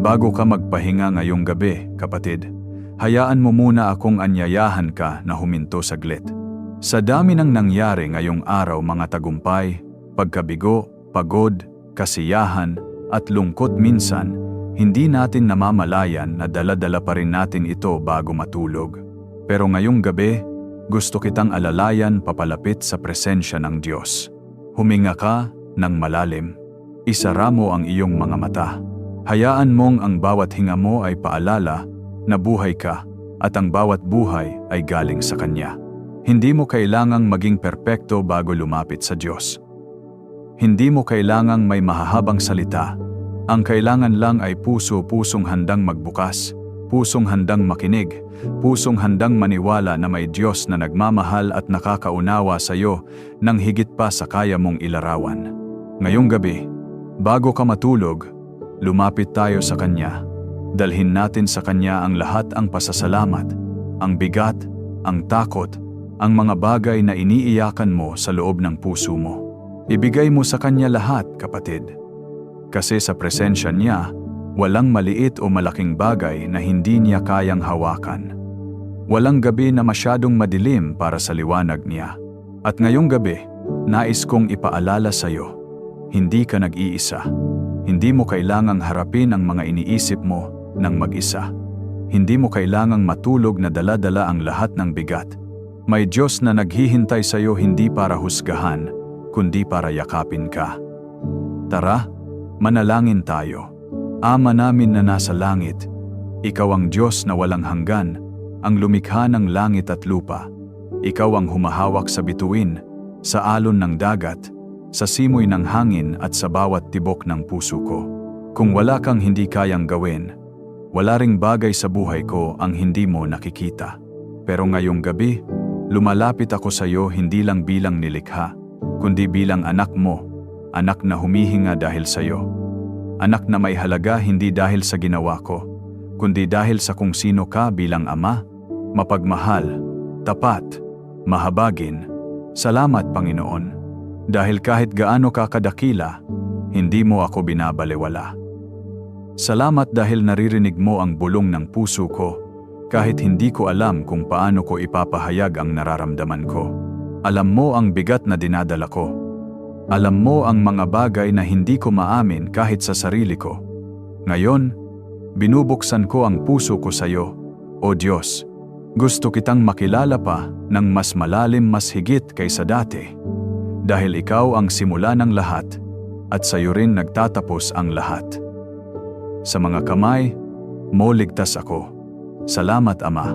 Bago ka magpahinga ngayong gabi, kapatid, hayaan mo muna akong anyayahan ka na huminto saglit. Sa dami ng nangyari ngayong araw mga tagumpay, pagkabigo, pagod, kasiyahan, at lungkot minsan, hindi natin namamalayan na dala-dala pa rin natin ito bago matulog. Pero ngayong gabi, gusto kitang alalayan papalapit sa presensya ng Diyos. Huminga ka ng malalim. Isara mo ang iyong mga mata. Hayaan mong ang bawat hinga mo ay paalala na buhay ka at ang bawat buhay ay galing sa Kanya. Hindi mo kailangang maging perpekto bago lumapit sa Diyos. Hindi mo kailangang may mahahabang salita. Ang kailangan lang ay puso-pusong handang magbukas, pusong handang makinig, pusong handang maniwala na may Diyos na nagmamahal at nakakaunawa sa iyo nang higit pa sa kaya mong ilarawan. Ngayong gabi, bago ka matulog, lumapit tayo sa Kanya. Dalhin natin sa Kanya ang lahat ang pasasalamat, ang bigat, ang takot, ang mga bagay na iniiyakan mo sa loob ng puso mo. Ibigay mo sa Kanya lahat, kapatid. Kasi sa presensya niya, walang maliit o malaking bagay na hindi niya kayang hawakan. Walang gabi na masyadong madilim para sa liwanag niya. At ngayong gabi, nais kong ipaalala sa iyo, hindi ka nag-iisa. Hindi mo kailangang harapin ang mga iniisip mo ng mag-isa. Hindi mo kailangang matulog na dala-dala ang lahat ng bigat. May Diyos na naghihintay sa iyo hindi para husgahan, kundi para yakapin ka. Tara, manalangin tayo. Ama namin na nasa langit, Ikaw ang Diyos na walang hanggan, ang lumikha ng langit at lupa. Ikaw ang humahawak sa bituin, sa alon ng dagat, sa simoy ng hangin at sa bawat tibok ng puso ko. Kung wala kang hindi kayang gawin, wala ring bagay sa buhay ko ang hindi mo nakikita. Pero ngayong gabi, lumalapit ako sa iyo hindi lang bilang nilikha, kundi bilang anak mo, anak na humihinga dahil sa iyo. Anak na may halaga hindi dahil sa ginawa ko, kundi dahil sa kung sino ka bilang ama, mapagmahal, tapat, mahabagin. Salamat Panginoon. Dahil kahit gaano ka kadakila, hindi mo ako binabalewala. Salamat dahil naririnig mo ang bulong ng puso ko, kahit hindi ko alam kung paano ko ipapahayag ang nararamdaman ko. Alam mo ang bigat na dinadala ko. Alam mo ang mga bagay na hindi ko maamin kahit sa sarili ko. Ngayon, binubuksan ko ang puso ko sa iyo, O Diyos. Gusto kitang makilala pa ng mas malalim mas higit kaysa dati. Dahil ikaw ang simula ng lahat at sa iyo rin nagtatapos ang lahat. Sa mga kamay, mo ligtas ako. Salamat Ama,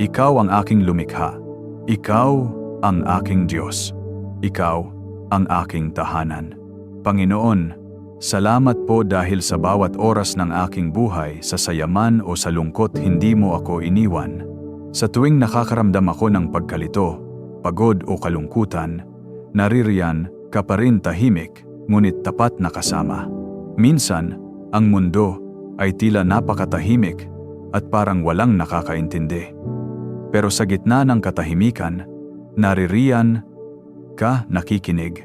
ikaw ang aking lumikha. Ikaw ang aking Diyos. Ikaw ang aking tahanan. Panginoon, salamat po dahil sa bawat oras ng aking buhay sa sayaman o sa lungkot hindi mo ako iniwan. Sa tuwing nakakaramdam ako ng pagkalito, pagod o kalungkutan, naririyan ka pa rin tahimik ngunit tapat na kasama. Minsan, ang mundo ay tila napakatahimik at parang walang nakakaintindi. Pero sa gitna ng katahimikan, naririyan ka nakikinig.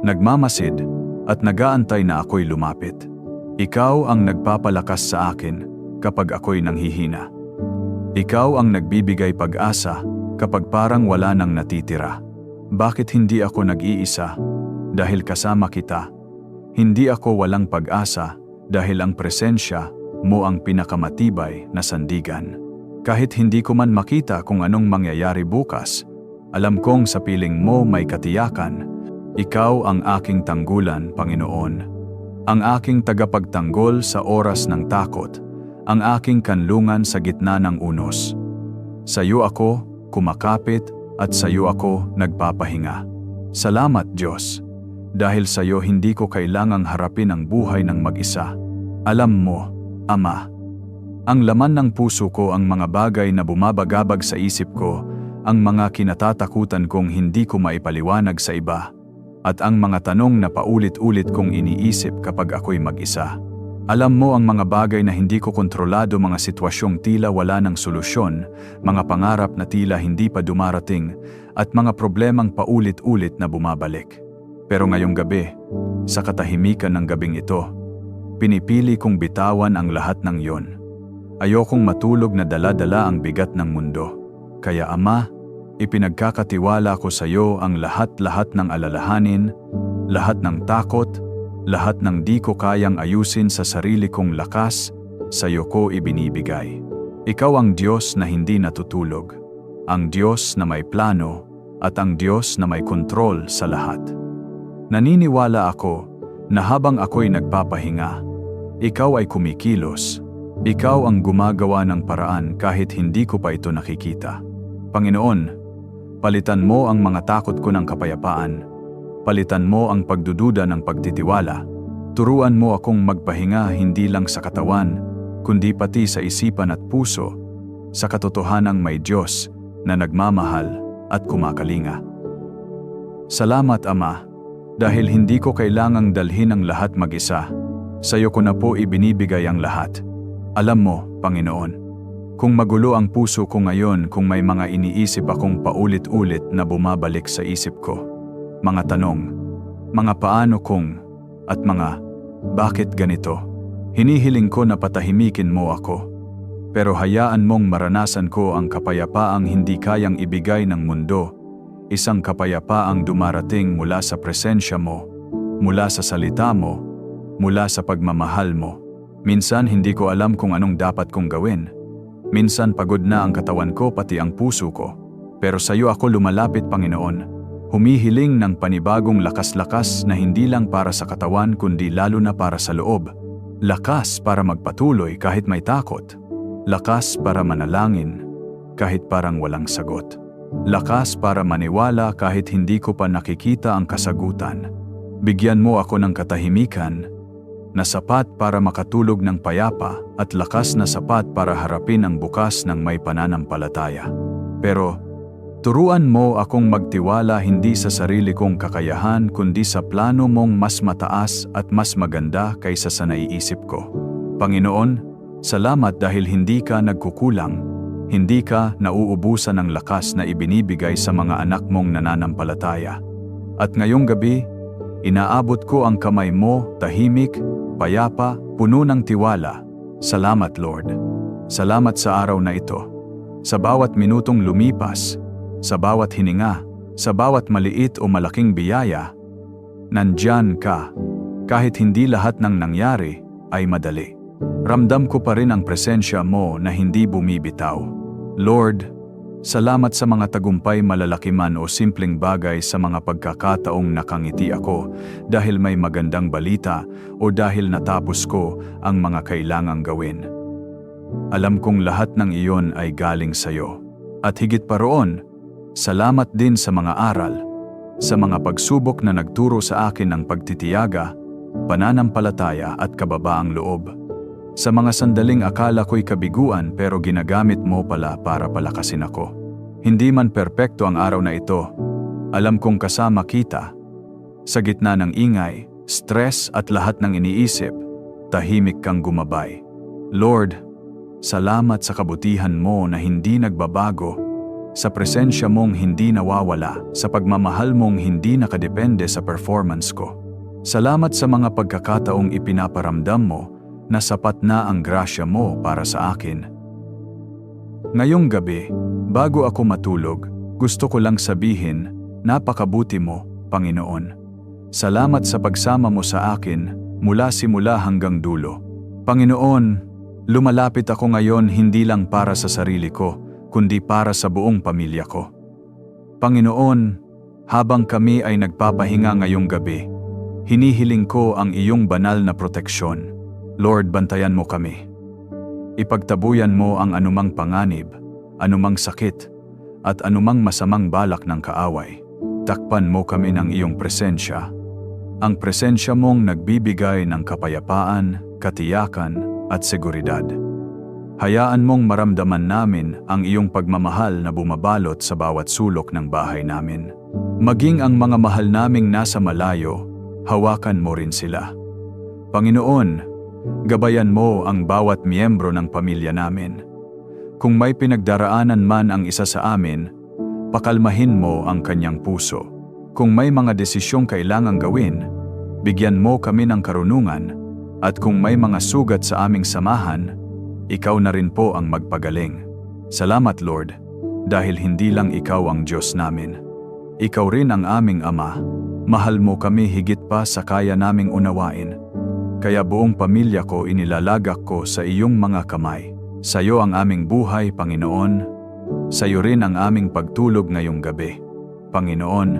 Nagmamasid at nagaantay na ako'y lumapit. Ikaw ang nagpapalakas sa akin kapag ako'y nanghihina. Ikaw ang nagbibigay pag-asa kapag parang wala nang natitira. Bakit hindi ako nag-iisa? Dahil kasama kita. Hindi ako walang pag-asa dahil ang presensya mo ang pinakamatibay na sandigan. Kahit hindi ko man makita kung anong mangyayari bukas, alam kong sa piling mo may katiyakan. Ikaw ang aking tanggulan, Panginoon. Ang aking tagapagtanggol sa oras ng takot. Ang aking kanlungan sa gitna ng unos. Sa iyo ako kumakapit at sa iyo ako nagpapahinga. Salamat, Diyos. Dahil sa iyo hindi ko kailangang harapin ang buhay ng mag-isa. Alam mo, Ama, ang laman ng puso ko ang mga bagay na bumabagabag sa isip ko ang mga kinatatakutan kong hindi ko maipaliwanag sa iba, at ang mga tanong na paulit-ulit kong iniisip kapag ako'y mag-isa. Alam mo ang mga bagay na hindi ko kontrolado mga sitwasyong tila wala ng solusyon, mga pangarap na tila hindi pa dumarating, at mga problemang paulit-ulit na bumabalik. Pero ngayong gabi, sa katahimikan ng gabing ito, pinipili kong bitawan ang lahat ng yon. Ayokong matulog na dala-dala ang bigat ng mundo. Kaya Ama, ipinagkakatiwala ko sa iyo ang lahat-lahat ng alalahanin, lahat ng takot, lahat ng di ko kayang ayusin sa sarili kong lakas, sa iyo ko ibinibigay. Ikaw ang Diyos na hindi natutulog, ang Diyos na may plano, at ang Diyos na may kontrol sa lahat. Naniniwala ako na habang ako'y nagpapahinga, ikaw ay kumikilos, ikaw ang gumagawa ng paraan kahit hindi ko pa ito nakikita. Panginoon, palitan mo ang mga takot ko ng kapayapaan, palitan mo ang pagdududa ng pagtitiwala, turuan mo akong magpahinga hindi lang sa katawan, kundi pati sa isipan at puso, sa katotohanang may Diyos na nagmamahal at kumakalinga. Salamat Ama, dahil hindi ko kailangang dalhin ang lahat mag-isa. Sa iyo ko na po ibinibigay ang lahat. Alam mo, Panginoon, kung magulo ang puso ko ngayon kung may mga iniisip akong paulit-ulit na bumabalik sa isip ko. Mga tanong, mga paano kung, at mga bakit ganito. Hinihiling ko na patahimikin mo ako pero hayaan mong maranasan ko ang kapayapaang hindi kayang ibigay ng mundo, isang kapayapaang dumarating mula sa presensya mo, mula sa salita mo, mula sa pagmamahal mo. Minsan hindi ko alam kung anong dapat kong gawin. Minsan pagod na ang katawan ko pati ang puso ko. Pero sa iyo ako lumalapit Panginoon. Humihiling ng panibagong lakas-lakas na hindi lang para sa katawan kundi lalo na para sa loob. Lakas para magpatuloy kahit may takot. Lakas para manalangin kahit parang walang sagot. Lakas para maniwala kahit hindi ko pa nakikita ang kasagutan. Bigyan mo ako ng katahimikan na sapat para makatulog ng payapa at lakas na sapat para harapin ang bukas ng may pananampalataya. Pero turuan mo akong magtiwala hindi sa sarili kong kakayahan kundi sa plano mong mas mataas at mas maganda kaysa sa naiisip ko. Panginoon, Salamat dahil hindi ka nagkukulang, hindi ka nauubusan ng lakas na ibinibigay sa mga anak mong nananampalataya. At ngayong gabi, inaabot ko ang kamay mo, tahimik, payapa, puno ng tiwala. Salamat Lord. Salamat sa araw na ito. Sa bawat minutong lumipas, sa bawat hininga, sa bawat maliit o malaking biyaya, nandyan ka. Kahit hindi lahat ng nangyari ay madali. Ramdam ko pa rin ang presensya mo na hindi bumibitaw. Lord, salamat sa mga tagumpay malalaki man o simpleng bagay sa mga pagkakataong nakangiti ako dahil may magandang balita o dahil natapos ko ang mga kailangang gawin. Alam kong lahat ng iyon ay galing sa iyo. At higit pa roon, salamat din sa mga aral, sa mga pagsubok na nagturo sa akin ng pagtitiyaga, pananampalataya at kababaang loob. Sa mga sandaling akala ko'y kabiguan pero ginagamit mo pala para palakasin ako. Hindi man perpekto ang araw na ito, alam kong kasama kita. Sa gitna ng ingay, stress at lahat ng iniisip, tahimik kang gumabay. Lord, salamat sa kabutihan mo na hindi nagbabago, sa presensya mong hindi nawawala, sa pagmamahal mong hindi nakadepende sa performance ko. Salamat sa mga pagkakataong ipinaparamdam mo na sapat na ang grasya mo para sa akin. Ngayong gabi, bago ako matulog, gusto ko lang sabihin, napakabuti mo, Panginoon. Salamat sa pagsama mo sa akin mula simula hanggang dulo. Panginoon, lumalapit ako ngayon hindi lang para sa sarili ko, kundi para sa buong pamilya ko. Panginoon, habang kami ay nagpapahinga ngayong gabi, hinihiling ko ang iyong banal na proteksyon Lord, bantayan mo kami. Ipagtabuyan mo ang anumang panganib, anumang sakit, at anumang masamang balak ng kaaway. Takpan mo kami ng iyong presensya. Ang presensya mong nagbibigay ng kapayapaan, katiyakan, at seguridad. Hayaan mong maramdaman namin ang iyong pagmamahal na bumabalot sa bawat sulok ng bahay namin. Maging ang mga mahal naming nasa malayo, hawakan mo rin sila. Panginoon, Gabayan mo ang bawat miyembro ng pamilya namin. Kung may pinagdaraanan man ang isa sa amin, pakalmahin mo ang kanyang puso. Kung may mga desisyong kailangang gawin, bigyan mo kami ng karunungan, At kung may mga sugat sa aming samahan, ikaw na rin po ang magpagaling. Salamat Lord, dahil hindi lang ikaw ang Diyos namin. Ikaw rin ang aming Ama. Mahal mo kami higit pa sa kaya naming unawain. Kaya buong pamilya ko inilalagak ko sa iyong mga kamay. Sa iyo ang aming buhay, Panginoon. Sa iyo rin ang aming pagtulog ngayong gabi. Panginoon,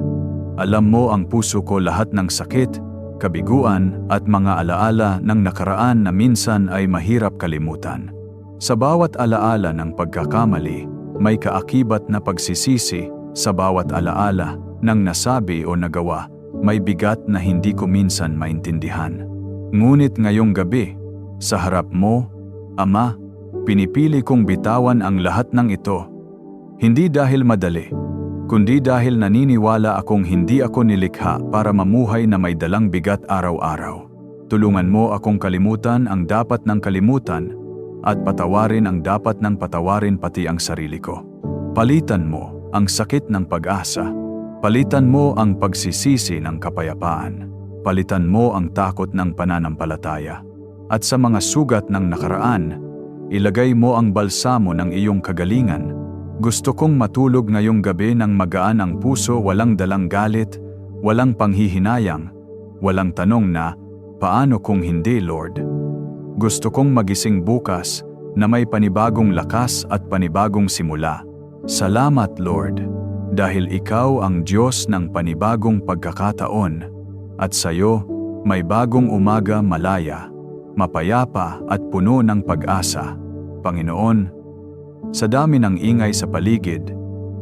alam mo ang puso ko lahat ng sakit, kabiguan at mga alaala ng nakaraan na minsan ay mahirap kalimutan. Sa bawat alaala ng pagkakamali, may kaakibat na pagsisisi sa bawat alaala ng nasabi o nagawa, may bigat na hindi ko minsan maintindihan. Ngunit ngayong gabi, sa harap mo, Ama, pinipili kong bitawan ang lahat ng ito. Hindi dahil madali, kundi dahil naniniwala akong hindi ako nilikha para mamuhay na may dalang bigat araw-araw. Tulungan mo akong kalimutan ang dapat ng kalimutan at patawarin ang dapat ng patawarin pati ang sarili ko. Palitan mo ang sakit ng pag-asa. Palitan mo ang pagsisisi ng kapayapaan. Palitan mo ang takot ng pananampalataya. At sa mga sugat ng nakaraan, ilagay mo ang balsamo ng iyong kagalingan. Gusto kong matulog ngayong gabi ng magaan ang puso walang dalang galit, walang panghihinayang, walang tanong na, paano kung hindi, Lord? Gusto kong magising bukas na may panibagong lakas at panibagong simula. Salamat, Lord, dahil Ikaw ang Diyos ng panibagong pagkakataon at sa iyo may bagong umaga malaya, mapayapa at puno ng pag-asa. Panginoon, sa dami ng ingay sa paligid,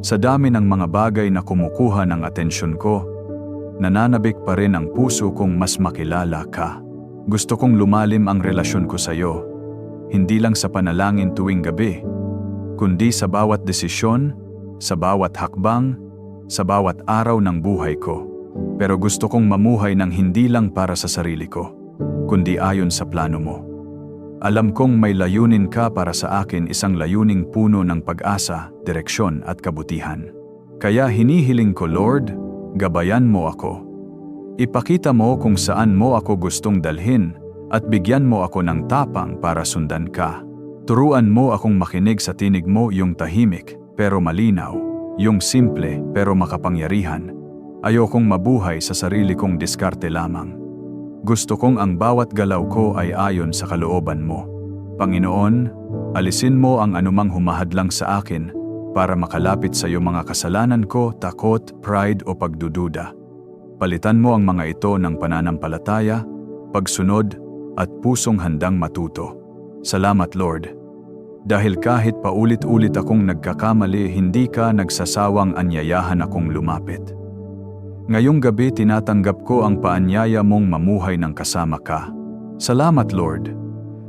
sa dami ng mga bagay na kumukuha ng atensyon ko, nananabik pa rin ang puso kong mas makilala ka. Gusto kong lumalim ang relasyon ko sa iyo, hindi lang sa panalangin tuwing gabi, kundi sa bawat desisyon, sa bawat hakbang, sa bawat araw ng buhay ko. Pero gusto kong mamuhay ng hindi lang para sa sarili ko, kundi ayon sa plano mo. Alam kong may layunin ka para sa akin isang layuning puno ng pag-asa, direksyon at kabutihan. Kaya hinihiling ko Lord, gabayan mo ako. Ipakita mo kung saan mo ako gustong dalhin at bigyan mo ako ng tapang para sundan ka. Turuan mo akong makinig sa tinig mo yung tahimik pero malinaw, yung simple pero makapangyarihan. Ayokong mabuhay sa sarili kong diskarte lamang. Gusto kong ang bawat galaw ko ay ayon sa kalooban mo. Panginoon, alisin mo ang anumang humahadlang sa akin para makalapit sa iyo mga kasalanan ko, takot, pride o pagdududa. Palitan mo ang mga ito ng pananampalataya, pagsunod at pusong handang matuto. Salamat Lord. Dahil kahit paulit-ulit akong nagkakamali, hindi ka nagsasawang anyayahan akong lumapit. Ngayong gabi tinatanggap ko ang paanyaya mong mamuhay ng kasama ka. Salamat Lord.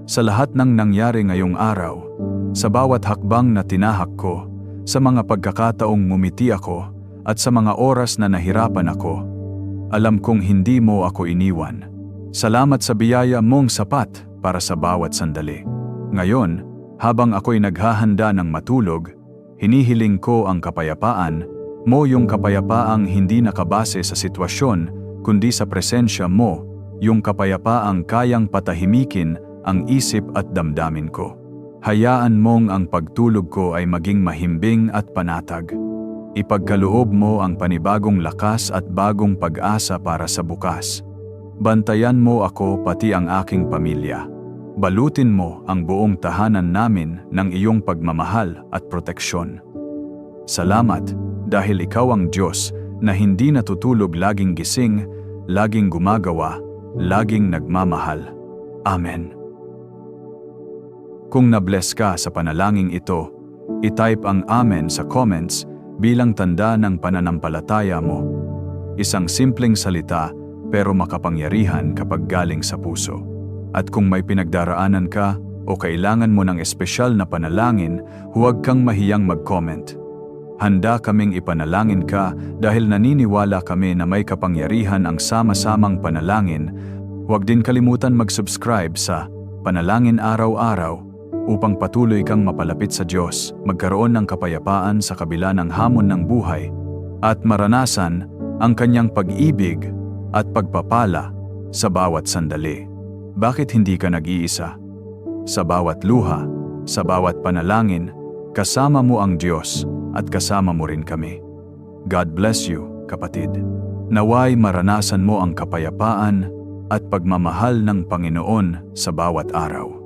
Sa lahat ng nangyari ngayong araw, sa bawat hakbang na tinahak ko, sa mga pagkakataong ngumiti ako, at sa mga oras na nahirapan ako, alam kong hindi mo ako iniwan. Salamat sa biyaya mong sapat para sa bawat sandali. Ngayon, habang ako'y naghahanda ng matulog, hinihiling ko ang kapayapaan mo yung kapayapaang hindi nakabase sa sitwasyon kundi sa presensya mo, yung kapayapaang kayang patahimikin ang isip at damdamin ko. Hayaan mong ang pagtulog ko ay maging mahimbing at panatag. Ipagkaloob mo ang panibagong lakas at bagong pag-asa para sa bukas. Bantayan mo ako pati ang aking pamilya. Balutin mo ang buong tahanan namin ng iyong pagmamahal at proteksyon. Salamat dahil ikaw ang Diyos na hindi natutulog laging gising, laging gumagawa, laging nagmamahal. Amen. Kung nabless ka sa panalangin ito, itype ang Amen sa comments bilang tanda ng pananampalataya mo. Isang simpleng salita pero makapangyarihan kapag galing sa puso. At kung may pinagdaraanan ka o kailangan mo ng espesyal na panalangin, huwag kang mahiyang mag-comment. Handa kaming ipanalangin ka dahil naniniwala kami na may kapangyarihan ang sama-samang panalangin. Huwag din kalimutan mag-subscribe sa Panalangin Araw-Araw upang patuloy kang mapalapit sa Diyos, magkaroon ng kapayapaan sa kabila ng hamon ng buhay, at maranasan ang kanyang pag-ibig at pagpapala sa bawat sandali. Bakit hindi ka nag-iisa? Sa bawat luha, sa bawat panalangin, kasama mo ang Diyos at kasama mo rin kami. God bless you, kapatid. Naway maranasan mo ang kapayapaan at pagmamahal ng Panginoon sa bawat araw.